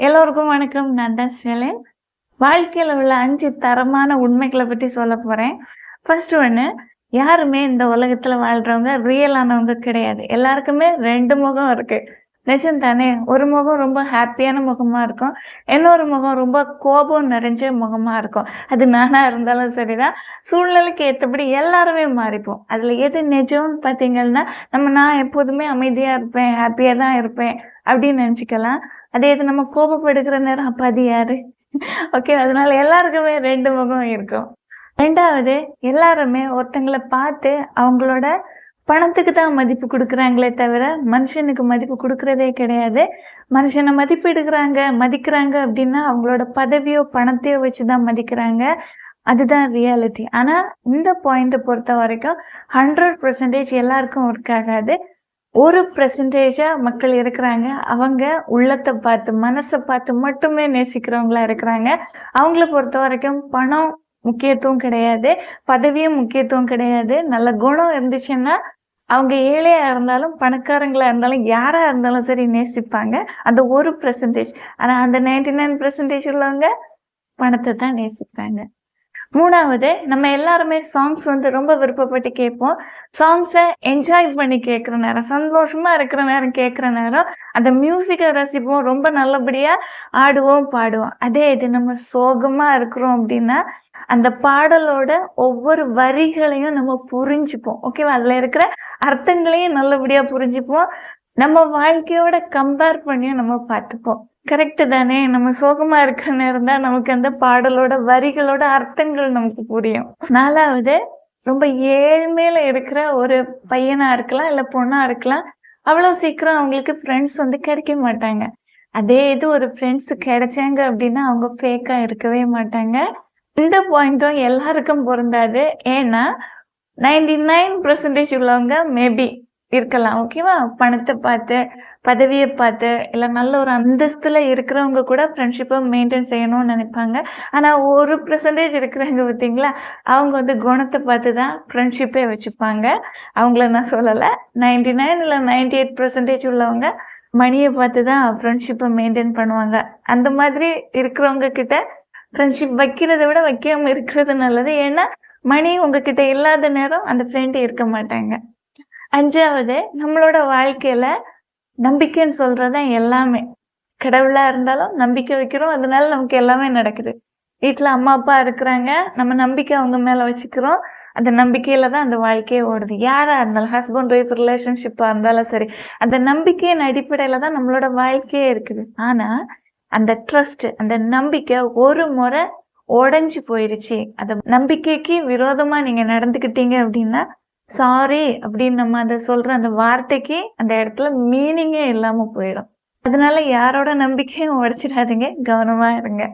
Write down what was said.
எல்லோருக்கும் வணக்கம். நான் தான் ஷெலின் வாழ்க்கையில் உள்ள அஞ்சு தரமான உண்மைகளை பற்றி சொல்ல போகிறேன் ஃபர்ஸ்ட் ஒன்று யாருமே இந்த உலகத்தில் வாழ்கிறவங்க ரியலானவங்க கிடையாது. எல்லாருக்குமே ரெண்டு முகம் இருக்குது நிஜம் தானே? ஒரு முகம் ரொம்ப ஹாப்பியான முகமாக இருக்கும். இன்னொரு முகம் ரொம்ப கோபம் நிறைஞ்ச முகமாக இருக்கும். அது நானாக இருந்தாலும் சரிதான். சூழ்நிலைக்கு ஏற்றபடி எல்லாருமே மாறிப்போம். அதில் எது நிஜம்னு பார்த்தீங்கன்னா நம்ம நான் எப்போதுமே அமைதியாக இருப்பேன் ஹாப்பியாக தான் இருப்பேன் அப்படின்னு நினச்சிக்கலாம். அதே இது நம்ம கோபப்படுகிற நேரம். அப்போ அது யாரு? ஓகே அதனால எல்லாருக்குமே ரெண்டு முகம் இருக்கும். ரெண்டாவது எல்லாருமே ஒருத்தங்களை பார்த்து அவங்களோட பணத்துக்கு தான் மதிப்பு கொடுக்குறாங்களே தவிர மனுஷனுக்கு மதிப்பு கொடுக்கறதே கிடையாது. மனுஷனை மதிப்பிடுகிறாங்க மதிக்கிறாங்க அப்படின்னா அவங்களோட பதவியோ பணத்தையோ வச்சு தான் மதிக்கிறாங்க. அதுதான் ரியாலிட்டி ஆனால் இந்த பாயிண்ட்டை பொறுத்த வரைக்கும் ஹண்ட்ரட் பர்சன்டேஜ் எல்லாருக்கும் ஒர்க் ஆகாது. ஒரு பர்சன்டேஜாக மக்கள் இருக்கிறாங்க. அவங்க உள்ளத்தை பார்த்து மனசை பார்த்து மட்டுமே நேசிக்கிறவங்களா இருக்கிறாங்க. அவங்கள பொறுத்த வரைக்கும் பணம் முக்கியத்துவம் கிடையாது. பதவியும் முக்கியத்துவம் கிடையாது. நல்ல குணம் இருந்துச்சுன்னா அவங்க ஏழையா இருந்தாலும் பணக்காரங்களா இருந்தாலும் யாரா இருந்தாலும் சரி நேசிப்பாங்க. அந்த ஒரு பர்சன்டேஜ் ஆனா அந்த நைன்டி நைன் பர்சன்டேஜ் உள்ளவங்க பணத்தை தான் நேசிப்பாங்க. மூணாவது நம்ம எல்லாருமே சாங்ஸ் வந்து ரொம்ப விருப்பப்பட்டு கேட்போம். சாங்ஸை என்ஜாய் பண்ணி கேட்குற நேரம் சந்தோஷமா இருக்கிற நேரம் கேட்குற நேரம் அந்த மியூசிக்கை ரசிப்போம். ரொம்ப நல்லபடியா ஆடுவோம் பாடுவோம். அதே இது நம்ம சோகமா இருக்கிறோம் அப்படின்னா அந்த பாடலோட ஒவ்வொரு வரிகளையும் நம்ம புரிஞ்சுப்போம். ஓகேவா அதுல இருக்கிற அர்த்தங்களையும் நல்லபடியா புரிஞ்சுப்போம். நம்ம வாழ்க்கையோட கம்பேர் பண்ணியும் நம்ம பார்த்துப்போம். கரெக்டு தானே. நம்ம சோகமா இருக்கிற நேரம் தான் நமக்கு அந்த பாடலோட வரிகளோட அர்த்தங்கள் நமக்கு புரியும். நாலாவது ரொம்ப ஏழ்மையில இருக்கிற ஒரு பையனா இருக்கலாம் இல்ல பொண்ணா இருக்கலாம் அவ்வளவு சீக்கிரம் அவங்களுக்கு ஃப்ரெண்ட்ஸ் வந்து கிடைக்க மாட்டாங்க. அதே இது ஒரு ஃப்ரெண்ட்ஸ் கிடைச்சாங்க அப்படின்னா அவங்க ஃபேக்கா இருக்கவே மாட்டாங்க. இந்த பாயிண்ட்டும் எல்லாருக்கும் பொருந்தாது. ஏன்னா நைன்டி நைன் பர்சன்டேஜ் உள்ளவங்க மேபி இருக்கலாம் ஓகேவா பணத்தை பார்த்து பதவியை பார்த்து இல்லை நல்ல ஒரு அந்தஸ்தில் இருக்கிறவங்க கூட ஃப்ரெண்ட்ஷிப்பை மெயின்டைன் செய்யணும்னு நினைப்பாங்க. ஆனால் ஒரு பர்சன்டேஜ் இருக்கிறவங்க பார்த்தீங்களா அவங்க வந்து குணத்தை பார்த்து தான் ஃப்ரெண்ட்ஷிப்பே வச்சுப்பாங்க. அவங்கள நான் சொல்லலை. நைன்டி நைன் இல்லை நைன்டி எயிட் பர்சன்டேஜ் உள்ளவங்க மணியை பார்த்து தான் ஃப்ரெண்ட்ஷிப்பை மெயின்டைன் பண்ணுவாங்க. அந்த மாதிரி இருக்கிறவங்க கிட்ட ஃப்ரெண்ட்ஷிப் வைக்கிறத விட வைக்காமல் இருக்கிறது நல்லது. ஏன்னா மணி உங்ககிட்ட இல்லாத நேரம் அந்த ஃப்ரெண்டு இருக்க மாட்டாங்க. அஞ்சாவது நம்மளோட வாழ்க்கையில நம்பிக்கைன்னு சொல்றதுதான் எல்லாமே. கடவுளா இருந்தாலும் நம்பிக்கை வைக்கிறோம். அதனால நமக்கு எல்லாமே நடக்குது. வீட்டுல அம்மா அப்பா இருக்கிறாங்க. நம்ம நம்பிக்கை அவங்க மேல வச்சுக்கிறோம். அந்த நம்பிக்கையில தான் அந்த வாழ்க்கையே ஓடுது. யாரா இருந்தாலும் ஹஸ்பண்ட் ஒய்ஃப் ரிலேஷன்ஷிப்பா இருந்தாலும் சரி அந்த நம்பிக்கையின் அடிப்படையில தான் நம்மளோட வாழ்க்கையே இருக்குது. ஆனா அந்த ட்ரஸ்ட் அந்த நம்பிக்கை ஒரு முறை உடஞ்சி போயிருச்சு அந்த நம்பிக்கைக்கு விரோதமா நீங்க நடந்துக்கிட்டீங்க அப்படின்னா சாரி அப்படின்னு நம்ம அதை சொல்ற அந்த வார்த்தைக்கு அந்த இடத்துல மீனிங்கே இல்லாம போயிடும். அதனால யாரோட நம்பிக்கையும் உடைச்சிடாதீங்க. கவனமா இருங்க.